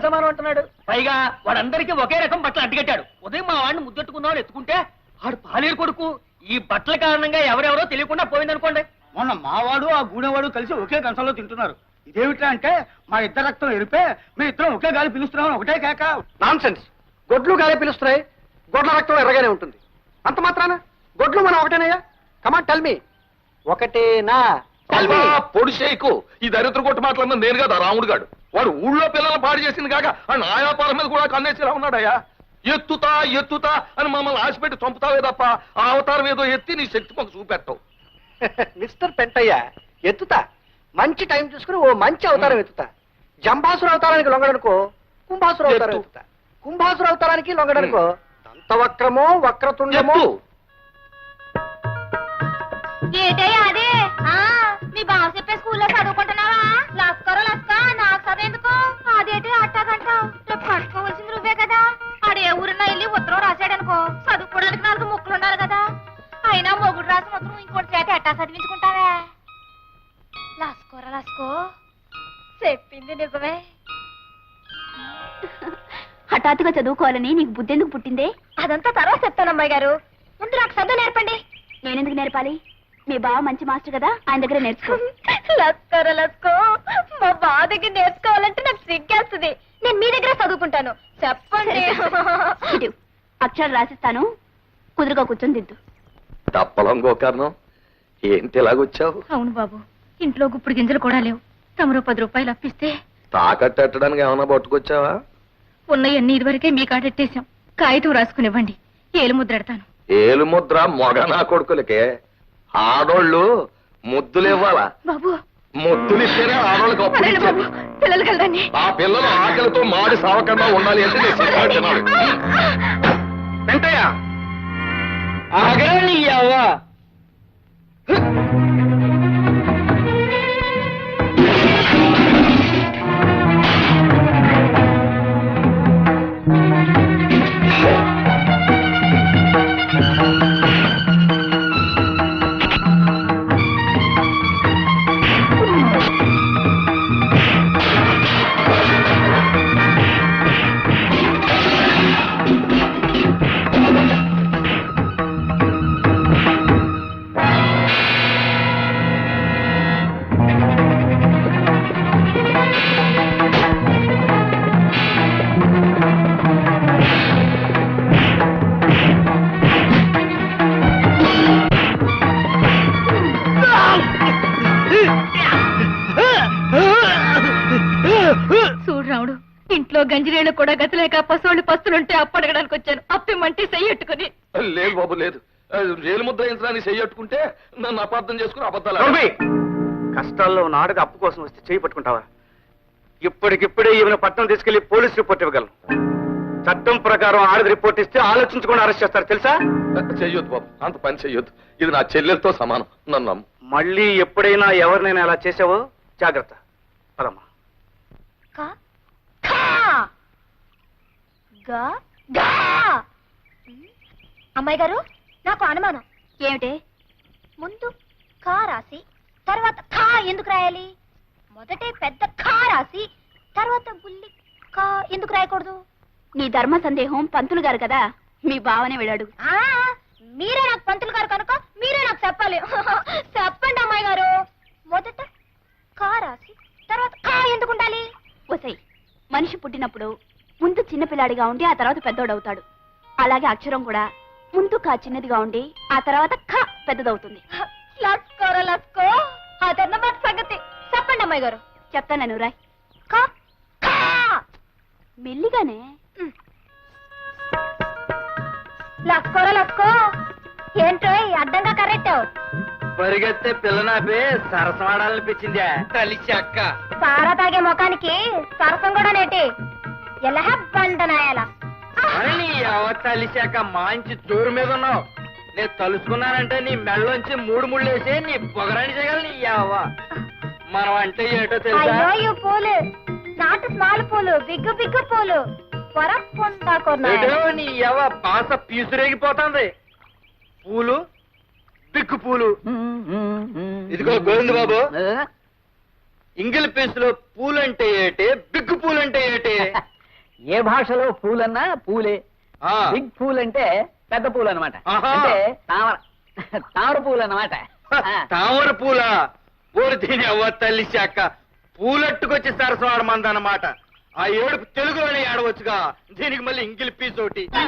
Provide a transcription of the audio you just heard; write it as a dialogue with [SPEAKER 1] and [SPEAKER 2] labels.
[SPEAKER 1] సమానం అంటున్నాడు. పైగా వాడందరికీ ఒకే రకం బట్టలు అడ్డుకట్టాడు ఉదయం మా వాడిని ముద్దెట్టుకుందామని ఎత్తుకుంటే ఆడు పాలేరు కొడుకు. ఈ బట్టల కారణంగా ఎవరెవరో తెలియకుండా పోయిందనుకోండి.
[SPEAKER 2] మొన్న మావాడు ఆ గూడెవాడు కలిసి ఒకే కంచంలో తింటున్నారు. ఇదేమిటా అంటే మా ఇద్దరు రక్తం ఎరిపే మీ ఇద్దరం ఒకే గాలి పిలుస్తున్నాం ఒకటే కేక.
[SPEAKER 3] నాన్ సెన్స్ గొడ్లు గాలే పిలుస్తున్నాయి. గొడ్ల రక్తం ఎర్రగానే ఉంటుంది. అంత మాత్రాన? గొడ్లు మనం ఒకటేనయ్యా. కమాన్ టెల్ మీ ఒకటేనా? Tell me.
[SPEAKER 4] పొడి షేకు ఈ దరిద్ర కొట్టు మాటలన్నా నేను కదా రాముడు గాడు. వాడు ఊళ్ళో పిల్లల్ని పాడు చేసింది కాక ఆ నాయాపాల మీద కూడా కన్నేసిలా ఉన్నాడయ్యా. ఎత్తుతా ఎత్తుతా అని మమ్మల్ని ఆశపెట్టి చంపుతావే తప్ప ఆ అవతారం ఏదో ఎత్తి నీ శక్తి మాకు చూపెట్టవు.
[SPEAKER 3] మిస్టర్ పెంటయ్య ఎత్తుతా. మంచి టైం చూసుకుని ఓ మంచి అవతారం ఎత్తుతా. జంబాసుర అవతారానికి లొంగడనుకో కుంభాసుర అవతారం
[SPEAKER 4] ఎత్తు.
[SPEAKER 3] ఎత్తుతా. కుంభాసుర అవతారానికి లొంగడనుకో దంతవక్రమో వక్రతుండమో.
[SPEAKER 5] ఏటయ్యా అదే? మీ బావ చెప్పే స్కూల్లో చదువుకుంటున్నావా? లస్కరో లస్క నాకు చదివేందుకు? అదేటి అట్టాగంట రేపు కట్టుకోవాల్సింది నువ్వే కదా. ఆడే ఊరిన వెళ్ళి ఉత్తరం రాశాడనుకో చదువుకోవడానికి నాలుగు ముక్కలు ఉండాలి కదా. అయినా మొగుడు రాసిన ఉత్తరం ఇంకోటి చేత ఎట్టా చదివించుకుంటావే? లస్కోరా లస్కో? చెప్పింది నిజమే.
[SPEAKER 6] హఠాత్తుగా చదువుకోవాలని నీకు బుద్ధి ఎందుకు పుట్టిందే?
[SPEAKER 5] అదంతా తర్వాత చెప్తాను అమ్మాయి గారు. ముందు నాకు చదువు నేర్పండి.
[SPEAKER 6] నేనెందుకు నేర్పాలి? మీ బావ మంచి మాస్టర్ కదా ఆయన దగ్గర నేర్చుకో.
[SPEAKER 5] లస్కర లస్కో. మా దగ్గర నేర్చుకోవాలంటే నాకు సిగ్గేస్తుంది. నేను మీ దగ్గర చదువుకుంటాను. చెప్పండి.
[SPEAKER 6] ఇటు, అక్షరాలు రాసిస్తాను. కుదురుగా కూర్చొని దిద్దు
[SPEAKER 4] తప్పలం గోకర్ణం. ఏంటి ఇలాగొచ్చావు?
[SPEAKER 5] అవును బాబు ఇంట్లో గుప్పుడు గింజలు కూడా లేవు. తమరు పది రూపాయలు అప్పిస్తే
[SPEAKER 4] తాకట్టడానికి ఏమైనా పట్టుకొచ్చావా?
[SPEAKER 5] ఉన్నయన్ని ఇదివరకే మీ కాడెట్టేశాం. కాగితం రాసుకునివ్వండి. ఏలు ముద్రెడతాను
[SPEAKER 4] ఏలు ముద్ర మొగ నా కొడుకులకే. ఆడోళ్ళు ముద్దులు ఇవ్వాలా
[SPEAKER 5] బాబు.
[SPEAKER 4] ముద్దులు ఇస్తేనే ఆడోళ్ళకి అప్పుడు
[SPEAKER 5] పదండి బాబు
[SPEAKER 4] ఇచ్చేది.
[SPEAKER 5] పిల్లలు కలదండి
[SPEAKER 4] ఆ పిల్లలు ఆకలితో మాడి సావకుండా ఉండాలి అంటే నేను సినిమా తినాలి
[SPEAKER 3] పెంటయ్య
[SPEAKER 2] ఆగని అవ్వ
[SPEAKER 5] చూడు రావుడు ఇంట్లో గంజిరేళ్ళు కూడా గతలేక పశువులు పస్తులుంటే అప్పడగడానికి వచ్చాను. అప్పిమంటే చెయ్యట్టుకుని
[SPEAKER 4] లేదు బాబు లేదు. రేలు ముద్ర యంత్రాన్ని చెయ్యట్టుకుంటే నన్ను అపార్థం చేసుకుని అబద్ధాలు!
[SPEAKER 3] కష్టాల్లో ఉన్న ఆడది అప్పు కోసం వస్తే చేయి పట్టుకుంటావా? ఇప్పటికిప్పుడే ఈమెను పట్టణం తీసుకెళ్ళి పోలీస్ రిపోర్ట్ ఇవ్వగలను. చట్టం ప్రకారం ఆడది రిపోర్ట్ ఇస్తే ఆలోచించకుండా అరెస్ట్ చేస్తారు తెలుసా?
[SPEAKER 4] చెయ్యొద్దు బాబు అంత పని చెయ్యొద్దు. ఇది నా చెల్లెలతో సమానం నన్ను
[SPEAKER 3] మళ్ళీ ఎప్పుడైనా ఎవరినైనా అలా చేసావో? జాగ్రత్త. పదమ్మా.
[SPEAKER 5] గా? గా! అమ్మాయి గారు నాకు అనుమానం.
[SPEAKER 6] ఏమిటే?
[SPEAKER 5] ముందు కా రాసి తర్వాత ఖా ఎందుకు రాయాలి? మొదటే పెద్ద ఖా రాసి తర్వాత బుల్లి కా ఎందుకు రాయకూడదు?
[SPEAKER 6] నీ ధర్మ సందేహం పంతులు గారు కదా మీ బావనే వెళ్ళాడు.
[SPEAKER 5] ఆ మీరే నాకు పంతులు గారు కనుక మీరే నాకు చెప్పాలి. చెప్పండి అమ్మాయి గారు. మొదట కా రాసి తర్వాత కా ఎందుకు ఉండాలి?
[SPEAKER 6] ఒసై మనిషి పుట్టినప్పుడు ముందు చిన్న పిల్లాడిగా ఉండి ఆ తర్వాత పెద్దోడవుతాడు. అలాగే అక్షరం కూడా ముందు కా చిన్నదిగా ఉండి ఆ తర్వాత ఖ పెద్దదవుతుంది.
[SPEAKER 5] లస్కోర లస్కో అదన్నమాట సంగతి. చెప్పండి అమ్మాయి గారు.
[SPEAKER 6] చెప్తాను రాయ్
[SPEAKER 5] కా
[SPEAKER 6] మెల్లిగానే.
[SPEAKER 5] లస్కోర లస్కో ఏంటో అడ్డంగా కరెక్టావు
[SPEAKER 2] పరిగెత్తే పిల్లనాపి సరసమాడాలనిపించిందే కలిసి అక్క
[SPEAKER 5] సారా తాగే ముఖానికి సరసం కూడా నేటి. ఎలా బండనాయాల
[SPEAKER 2] అని నీ అవ కలిసాక మంచి జోరు మీద ఉన్నావు. నేను తలుసుకున్నానంటే నీ మెళ్ళలోంచి మూడు ముళ్ళు వేసి నీ పొగరాని చేయగల నీ అవ్వ మనం అంటే ఏటో తెలుసా?
[SPEAKER 5] అయ్యో పూలు. నాటు స్మాల్ పూలు బిగ్గు బిగ్గు పూలు.
[SPEAKER 2] ఏటో నీ అవ్వ బాస పీసురేగిపోతుంది. పూలు పిక్కు పూలు. ఇదిగో గోవింద బాబు ఇంగిల్ పీసులో పూలంటే ఏటి బిగ్గు పూలంటే ఏటి?
[SPEAKER 1] భాషలో పూలన్నా పూలే.
[SPEAKER 2] ఆ,
[SPEAKER 1] బిగ్ పూల్ అంటే పెద్ద పూలు అనమాట
[SPEAKER 2] ఆహా.
[SPEAKER 1] అంటే తామర. తామర పూలు అన్నమాట ఆ.
[SPEAKER 2] తామర పూల. ఊరు దీని అవ్వ తల్లి శాఖ. పూలట్టుకొచ్చి సరస్వాడమందన్నమాట ఆ ఏడుపు తెలుగులోనే ఏడవచ్చుగా దీనికి మళ్ళీ ఇంగిలి పీస్ ఒకటి